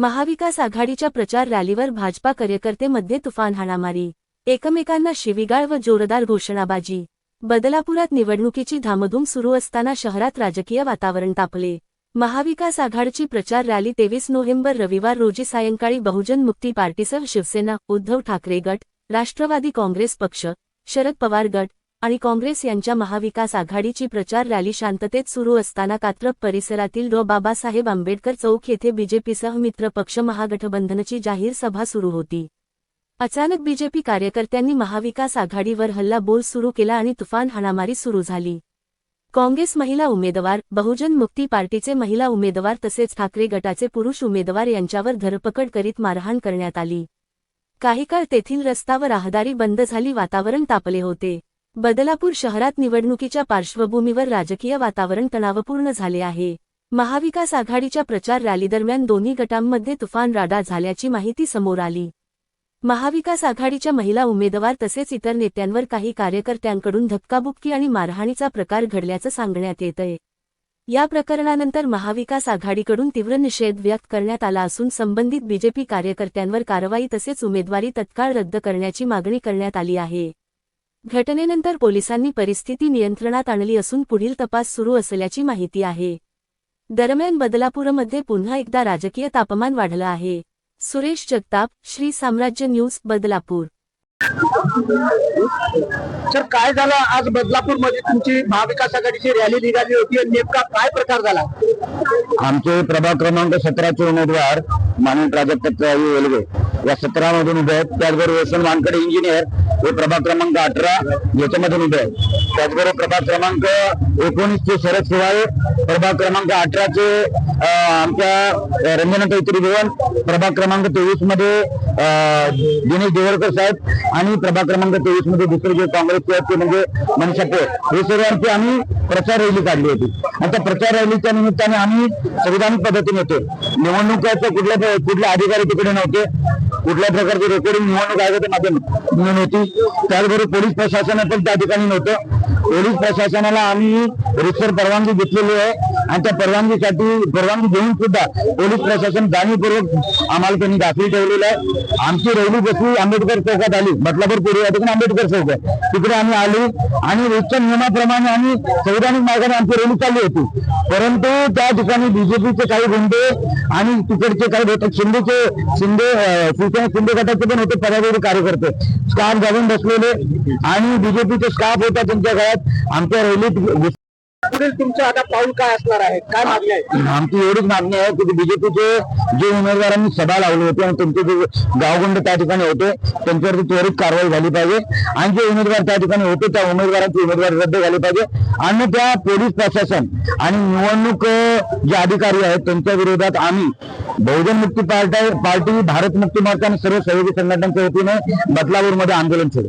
महाविकास आघाडीच्या प्रचार रॅलीवर भाजपा कार्यकर्तेमध्ये तुफान हाणामारी. एकमेकांना शिवीगाळ व जोरदार घोषणाबाजी. बदलापुरात निवडणुकीची धामधूम सुरू असताना शहरात राजकीय वातावरण तापले. महाविकास आघाडीची प्रचार रॅली तेवीस नोव्हेंबर रविवार रोजी सायंकाळी बहुजन मुक्ती पार्टीसह शिवसेना उद्धव ठाकरे गट राष्ट्रवादी काँग्रेस पक्ष शरद पवार गट आणि काँग्रेस यांच्या महाविकास आघाडीची प्रचार रॅली शांततेत सुरू असताना कात्रप परिसरातील डॉ. बाबासाहेब आंबेडकर चौक येथे बीजेपीसह मित्र पक्ष महागठबंधनची जाहीर सभा सुरू होती. अचानक बीजेपी कार्यकर्त्यांनी महाविकास आघाडीवर हल्ला बोल सुरू केला आणि तुफान हाणामारी सुरू झाली. काँग्रेस महिला उमेदवार बहुजन मुक्ती पार्टीचे महिला उमेदवार तसेच ठाकरे गटाचे पुरुष उमेदवार यांच्यावर धरपकड करीत मारहाण करण्यात आली. काही काळ तेथील रस्ता व राहदारी बंद झाली वातावरण तापले होते. बदलापूर शहरात निवडणुकीच्या पार्श्वभूमीवर राजकीय वातावरण तणावपूर्ण झाले आहे. महाविकास आघाडीच्या प्रचार रॅलीदरम्यान दोन्ही गटांमध्ये तुफान राडा झाल्याची माहिती समोर आली. महाविकास आघाडीच्या महिला उमेदवार तसेच इतर नेत्यांवर काही कार्यकर्त्यांकडून धक्काबुक्की आणि मारहाणीचा प्रकार घडल्याचं सांगण्यात येतंय. या प्रकरणानंतर महाविकास आघाडीकडून तीव्र निषेध व्यक्त करण्यात आला असून संबंधित बीजेपी कार्यकर्त्यांवर कारवाई तसेच उमेदवारी तत्काळ रद्द करण्याची मागणी करण्यात आली आहे. घटनेनंतर पोलिसांनी परिस्थिती नियंत्रणात आणली असून पुढील तपास सुरू असल्याची माहिती आहे. दरम्यान बदलापूरमध्ये पुन्हा एकदा राजकीय तापमान वाढलं आहे. सुरेश जगताप श्री साम्राज्य न्यूज बदलापूर. सर काय झालं? आज बदलापूरमध्ये तुमची महाविकास आघाडीची रॅली निघाली होती आणि नेमका काय प्रकार झाला? आमचे प्रभाग क्रमांक सतराचे उमेदवार माननीय प्राजक्ताई वेलगे या सतरा मधून उभे आहेत. त्याचबरोबर रोशन वानकडे इंजिनियर. हे प्रभाग क्रमांक अठरा याच्यामध्ये उभे आहे त्याचबरोबर प्रभाग क्रमांक एकोणीस चे शरद शिवाळे प्रभाग क्रमांक अठराचे आमच्या रंजना चौधरी भवन प्रभाग क्रमांक तेवीसमध्ये दिनेश देवळकर साहेब आणि प्रभाग क्रमांक तेवीसमध्ये दुसरे जे काँग्रेसचे आहेत ते म्हणजे मनीषा पोळ हे सर्वांची आम्ही प्रचार रॅली काढली होती. आता प्रचार रॅलीच्या निमित्ताने आम्ही संविधानिक पद्धतीने होतो. निवडणुकाचे कुठल्या कुठले अधिकारी तिकडे नव्हते. कुठल्या प्रकारची रेकॉर्डिंग निवडणूक आयोगाच्या माध्यमातून होती त्याचबरोबर पोलीस प्रशासन पण त्या ठिकाणी नव्हतं. पोलीस प्रशासनाला आम्ही रितसर परवानगी घेतलेली आहे. आणि त्या परवानगीसाठी परवानगी घेऊन सुद्धा पोलीस प्रशासन जाणीवपूर्वक आम्हाला त्यांनी दाखल ठेवलेलं आहे. आमची रैली जशी आंबेडकर चौकात आली. बदलापूर पूर्वी या ठिकाणी आंबेडकर चौक आहे. तिकडे आम्ही आलो आणि रोजच्या नियमाप्रमाणे आम्ही संविधानिक मार्गाने आमची रेली चालली होती. परंतु त्या ठिकाणी बीजेपीचे काही गुंडे आणि तिकडचे काही बहुतेक शिंदेचे शिंदे शिवसेना शिंदे गटाचे पण होते पदाधिकारी कार्यकर्ते. स्टाफ घालून बसलेले आणि बीजेपीचे स्कार्फ होता त्यांच्या गळ्यात आमच्या रॅलीत पुढील तुमचं आता पाऊल काय असणार आहे? काय मागणी आहे? आमची एवढीच मागणी आहे की बीजेपीचे जे उमेदवारांनी सभा लावली होती आणि तुमचे जे गावगुंड त्या ठिकाणी होते त्यांच्यावरती त्वरित कारवाई झाली पाहिजे. आणि जे उमेदवार त्या ठिकाणी होते त्या उमेदवारांची उमेदवारी रद्द झाली पाहिजे. आणि त्या पोलीस प्रशासन आणि निवडणूक जे अधिकारी आहेत त्यांच्या विरोधात आम्ही बहुजन मुक्ती पार्टी पार्टी भारत मुक्ती मोर्चा आणि सर्व सहयोगी संघटनांच्या वतीने बदलापूरमध्ये आंदोलन सुरू